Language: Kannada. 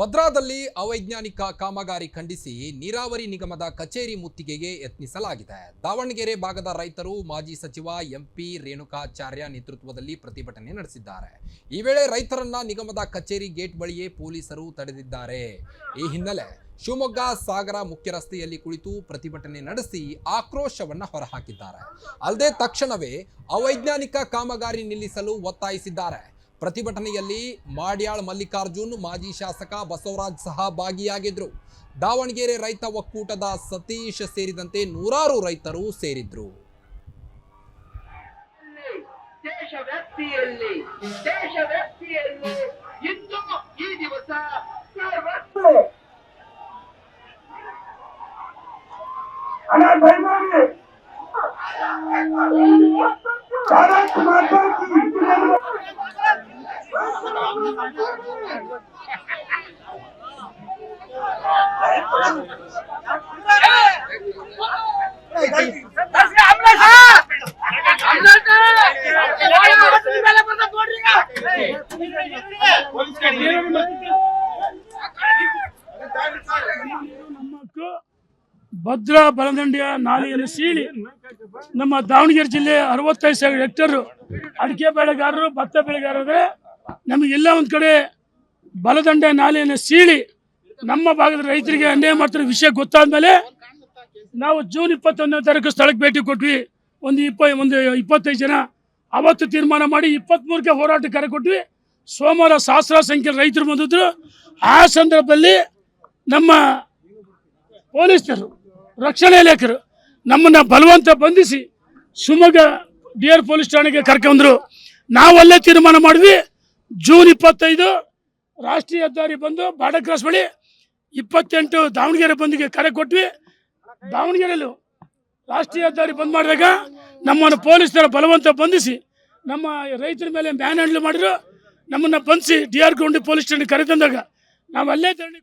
ಭದ್ರಾದಲ್ಲಿ ಅವೈಜ್ಞಾನಿಕ ಕಾಮಗಾರಿ ಖಂಡಿಸಿ ನೀರಾವರಿ ನಿಗಮದ ಕಚೇರಿ ಮುತ್ತಿಗೆಗೆ ಯತ್ನಿಸಲಾಗಿದೆ. ದಾವಣಗೆರೆ ಭಾಗದ ರೈತರು ಮಾಜಿ ಸಚಿವ ಎಂಪಿ ರೇಣುಕಾಚಾರ್ಯ ನೇತೃತ್ವದಲ್ಲಿ ಪ್ರತಿಭಟನೆ ನಡೆಸಿದ್ದಾರೆ. ಈ ವೇಳೆ ರೈತರನ್ನ ನಿಗಮದ ಕಚೇರಿ ಗೇಟ್ ಬಳಿಯೇ ಪೊಲೀಸರು ತಡೆದಿದ್ದಾರೆ. ಈ ಹಿನ್ನೆಲೆ ಶಿವಮೊಗ್ಗ ಸಾಗರ ಮುಖ್ಯ ರಸ್ತೆಯಲ್ಲಿ ಕುಳಿತು ಪ್ರತಿಭಟನೆ ನಡೆಸಿ ಆಕ್ರೋಶವನ್ನ ಹೊರಹಾಕಿದ್ದಾರೆ. ಅಲ್ಲದೆ ತಕ್ಷಣವೇ ಅವೈಜ್ಞಾನಿಕ ಕಾಮಗಾರಿ ನಿಲ್ಲಿಸಲು ಒತ್ತಾಯಿಸಿದ್ದಾರೆ. ಪ್ರತಿಭಟನೆಯಲ್ಲಿ ಮಾಡ್ಯಾಳ್ ಮಲ್ಲಿಕಾರ್ಜುನ್ ಮಾಜಿ ಶಾಸಕ ಬಸವರಾಜ್ ಸಹ ಭಾಗಿಯಾಗಿದ್ರು. ದಾವಣಗೆರೆ ರೈತ ಒಕ್ಕೂಟದ ಸತೀಶ್ ಸೇರಿದಂತೆ ನೂರಾರು ರೈತರು ಸೇರಿದ್ರು. ದೇಶವ್ಯಾಪ್ತಿಯಲ್ಲಿ ದೇಶವ್ಯಾಪ್ತಿಯಲ್ಲಿ ಇಂದು ಈ ದಿವಸ ನಮ್ಮಕ್ಕೂ ಭದ್ರಾ ಬಲದಂಡಿಯ ನಾಲೆಯನ್ನು ಸೀಳಿ ನಮ್ಮ ದಾವಣಗೆರೆ ಜಿಲ್ಲೆ ಅರವತ್ತೈದು ಸಾವಿರ ಹೆಕ್ಟರ್ ಅಡಿಕೆ ಬೆಳೆಗಾರರು, ಭತ್ತ ಬೆಳೆಗಾರರು, ನಮಗೆಲ್ಲ ಒಂದು ಕಡೆ ಬಲದಂಡೆ ನಾಲೆಯನ್ನು ಸೀಳಿ ನಮ್ಮ ಭಾಗದ ರೈತರಿಗೆ ಅನ್ಯಾಯ ಮಾಡ್ತಿರೋ ವಿಷಯ ಗೊತ್ತಾದ್ಮೇಲೆ ನಾವು ಜೂನ್ ಇಪ್ಪತ್ತೊಂದನೇ ತಾರೀಕು ಸ್ಥಳಕ್ಕೆ ಭೇಟಿ ಕೊಟ್ವಿ. ಒಂದು ಇಪ್ಪ, ಒಂದು ಇಪ್ಪತ್ತೈದು ಜನ. ಅವತ್ತು ತೀರ್ಮಾನ ಮಾಡಿ ಇಪ್ಪತ್ತ್ಮೂರಕ್ಕೆ ಹೋರಾಟ ಕರೆ ಕೊಟ್ವಿ. ಸೋಮವಾರ ಸಹಸ್ರ ಸಂಖ್ಯೆ ರೈತರು ಬಂದಿದ್ರು. ಆ ಸಂದರ್ಭದಲ್ಲಿ ನಮ್ಮ ಪೊಲೀಸರು, ರಕ್ಷಣಾ ಇಲಾಖೆರು ನಮ್ಮನ್ನ ಬಲವಂತ ಬಂಧಿಸಿ ಶಿವಮೊಗ್ಗ ಡಿ ಆರ್ ಪೊಲೀಸ್ ಠಾಣೆಗೆ ಕರ್ಕೊಂಡ್ರು ನಾವಲ್ಲೇ ತೀರ್ಮಾನ ಮಾಡಿದ್ವಿ. ಜೂನ್ ಇಪ್ಪತ್ತೈದು ರಾಷ್ಟ್ರೀಯ ಹೆದ್ದಾರಿ ಬಂದು ಬಾಡ ಕ್ರಾಸ್ ಬಳಿ ಇಪ್ಪತ್ತೆಂಟು ದಾವಣಗೆರೆ ಬಂದಿಗೆ ಕರೆ ಕೊಟ್ವಿ. ದಾವಣಗೆರೆಯಲ್ಲೂ ರಾಷ್ಟ್ರೀಯ ಹೆದ್ದಾರಿ ಬಂದ್ ಮಾಡಿದಾಗ ನಮ್ಮನ್ನು ಪೊಲೀಸರ ಬಲವಂತ ಬಂಧಿಸಿ, ನಮ್ಮ ರೈತರ ಮೇಲೆ ಮ್ಯಾನ್ ಹ್ಯಾಂಡ್ಲ್ ಮಾಡಿದ್ರು. ನಮ್ಮನ್ನು ಬಂಧಿಸಿ D R Goundi police station ಕರೆ ತಂದಾಗ ನಾವು ಅಲ್ಲೇ ಧರಣಿ